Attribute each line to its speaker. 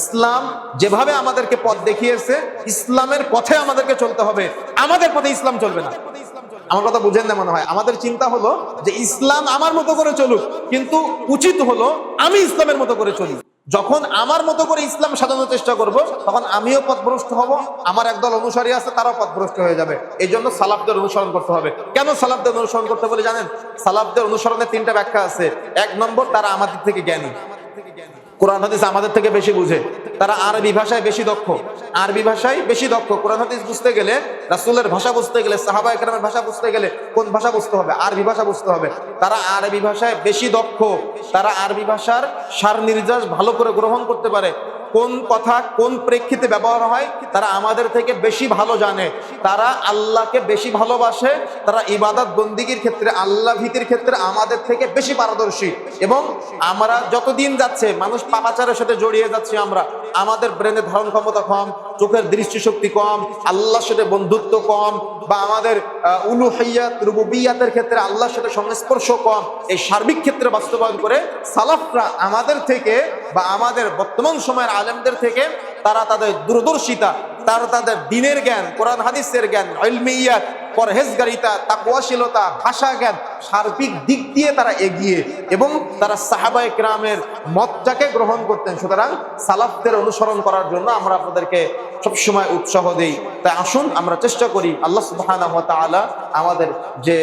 Speaker 1: ইসলাম যেভাবে আমাদেরকে পথ দেখিয়েছে, ইসলামের পথে আমাদেরকে চলতে হবে। আমাদের পথে ইসলাম চলবে না। আমার কথা বুঝেন না মনে হয়। আমাদের চিন্তা হলো যে ইসলাম আমার মতো করে চলুক, কিন্তু উচিত হলো আমি ইসলামের মতো করে চলি। যখন আমার মতো করে ইসলাম সাজানোর চেষ্টা করব, তখন আমিও পথভ্রষ্ট হব, আমার একদল অনুসারী আছে, তারাও পথভ্রষ্ট হয়ে যাবে। এই জন্য সালাফদের অনুসরণ করতে হবে। কেন সালাফদের অনুসরণ করতে বলে জানেন? সালাফদের অনুসরণের তিনটা ব্যাখ্যা আছে। এক নম্বর, তারা আমাদের থেকে জ্ঞানী। কোরআন হাদিস আমাদের থেকে বেশি বুঝে। তারা আরবি ভাষায় বেশি দক্ষ। আরবি ভাষায় বেশি দক্ষ। কোরআন হাদিস বুঝতে গেলে, রাসুলের ভাষা বুঝতে গেলে, সাহাবা একরামের ভাষা বুঝতে গেলে কোন ভাষা বুঝতে হবে? আরবি ভাষা বুঝতে হবে। তারা আরবি ভাষায় বেশি দক্ষ। তারা আরবি ভাষার সার নির্যাস ভালো করে গ্রহণ করতে পারে। কোন কথা কোন প্রেক্ষিতে ব্যবহার হয়, তারা আমাদের থেকে বেশি ভালো জানে। তারা আল্লাহকে বেশি ভালোবাসে, তারা ইবাদত বন্দিগির ক্ষেত্রে, আল্লাহ ভীতির ক্ষেত্রে আমাদের থেকে বেশি পারদর্শী। এবং আমরা যতদিন যাচ্ছে, মানুষ পাপাচারের সাথে জড়িয়ে যাচ্ছি আমরা, আমাদের ব্রেনে ধারণ ক্ষমতা কম চোখের দৃষ্টিশক্তি কম, আল্লাহর সাথে বন্ধুত্ব কম বা আমাদের উলুহাইয়াত রুবুবিয়াতের ক্ষেত্রে আল্লাহর সাথে সংস্পর্শ কম, এই সার্বিক ক্ষেত্রে বাস্তবায়ন করে সালাফরা আমাদের থেকে বা আমাদের বর্তমান সময়ের আলেমদের থেকে তারা তাদের দূরদর্শিতা, তারা তাদের দিনের জ্ঞান, কোরআন, হাদিসের জ্ঞান পরহেজগারিতা তাকুয়াশীলতা ভাষা জ্ঞান সার্বিক দিক দিয়ে তারা এগিয়ে এবং তারা সাহাবায় গ্রামের মতটাকে গ্রহণ করতেন। সুতরাং সালাফদের অনুসরণ করার জন্য আমরা আপনাদেরকে সবসময় উৎসাহ দিই। তাই আসুন আমরা চেষ্টা করি আল্লাহ সুবাহ আমাদের যে